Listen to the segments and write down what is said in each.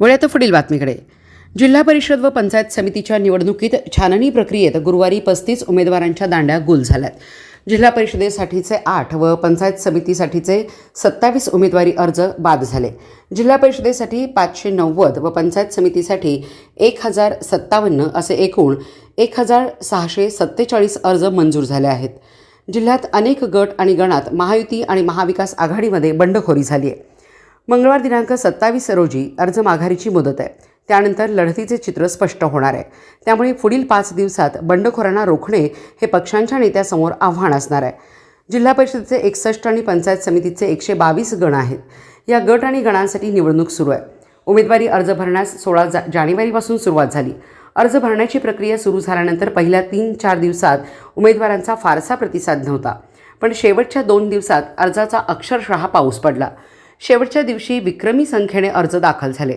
वळ्यात पुढील बातमीकडे. जिल्हा परिषद व पंचायत समितीच्या निवडणुकीत छाननी प्रक्रियेत गुरुवारी पस्तीस उमेदवारांच्या दांड्या गुल झाल्यात. जिल्हा परिषदेसाठीचे आठ व पंचायत समितीसाठीचे सत्तावीस उमेदवारी अर्ज बाद झाले. जिल्हा परिषदेसाठी पाचशे नव्वद व पंचायत समितीसाठी एक हजार सत्तावन्न असे एकूण एक हजार सहाशे सत्तेचाळीस अर्ज मंजूर झाले आहेत. जिल्ह्यात अनेक गट आणि गणात महायुती आणि महाविकास आघाडीमध्ये बंडखोरी झाली आहे. मंगळवार दिनांक सत्तावीस रोजी अर्ज माघारीची मुदत आहे. त्यानंतर लढतीचे चित्र स्पष्ट होणार आहे. त्यामुळे पुढील पाच दिवसात बंडखोरांना रोखणे हे पक्षांच्या नेत्यासमोर आव्हान असणार आहे. जिल्हा परिषदेचे एकसष्ट आणि पंचायत समितीचे एकशे बावीस गण आहेत. या गट आणि गणांसाठी निवडणूक सुरू आहे. उमेदवारी अर्ज भरण्यास सोळा जा जानेवारीपासून सुरुवात झाली. अर्ज भरण्याची प्रक्रिया सुरू झाल्यानंतर पहिल्या तीन चार दिवसात उमेदवारांचा फारसा प्रतिसाद नव्हता. पण शेवटच्या दोन दिवसात अर्जाचा अक्षरशः पाऊस पडला. शेवटच्या दिवशी विक्रमी संख्येने अर्ज दाखल झाले.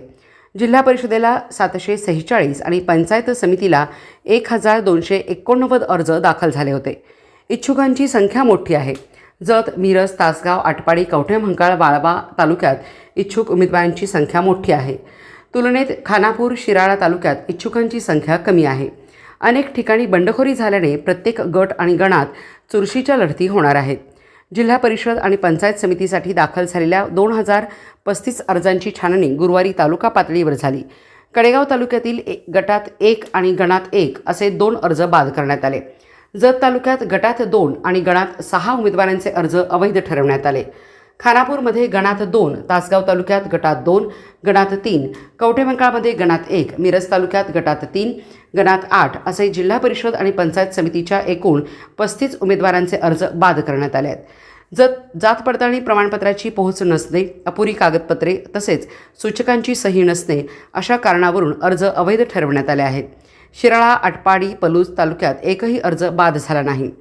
जिल्हा परिषदेला सातशे सेहेचाळीस आणि पंचायत समितीला एक हजार दोनशे एकोणनव्वद अर्ज दाखल झाले होते. इच्छुकांची संख्या मोठी आहे. जत मिरज तासगाव आटपाडी कवठे कवठेमंकाळ वाळवा तालुक्यात इच्छुक उमेदवारांची संख्या मोठी आहे. तुलनेत खानापूर शिराळा तालुक्यात इच्छुकांची संख्या कमी आहे. अनेक ठिकाणी बंडखोरी झाल्याने प्रत्येक गट आणि गणात चुरशीच्या लढती होणार आहेत. जिल्हा परिषद आणि पंचायत समितीसाठी दाखल झालेल्या दोन हजार पस्तीस अर्जांची छाननी गुरुवारी तालुका पातळीवर झाली. कडेगाव तालुक्यातील एक गटात एक आणि गणात एक असे दोन अर्ज बाद करण्यात आले. जत तालुक्यात गटात दोन आणि गणात सहा उमेदवारांचे अर्ज अवैध ठरवण्यात आले. खानापूरमध्ये गणात दोन तासगाव तालुक्यात गटात दोन गणात तीन कवठेमंकाळमध्ये गणात एक मिरज तालुक्यात गटात तीन गणात आठ असे जिल्हा परिषद आणि पंचायत समितीच्या एकूण पस्तीस उमेदवारांचे अर्ज बाद करण्यात आले आहेत. जत जात पडताळणी प्रमाणपत्राची पोहोच नसणे अपुरी कागदपत्रे तसेच सूचकांची सही नसणे अशा कारणावरून अर्ज अवैध ठरवण्यात आले आहेत. शिराळा आटपाडी पलूस तालुक्यात एकही अर्ज बाद झाला नाही.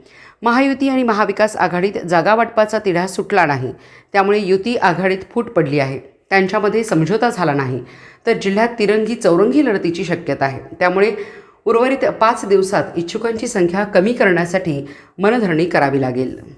महायुती आणि महाविकास आघाडीत जागावाटपाचा तिढा सुटला नाही. त्यामुळे युती आघाडीत फूट पडली आहे. त्यांच्यामध्ये समझोता झाला नाही. तर जिल्ह्यात तिरंगी चौरंगी लढतीची शक्यता आहे. त्यामुळे उर्वरित पाच दिवसात इच्छुकांची संख्या कमी करण्यासाठी मनधरणी करावी लागेल.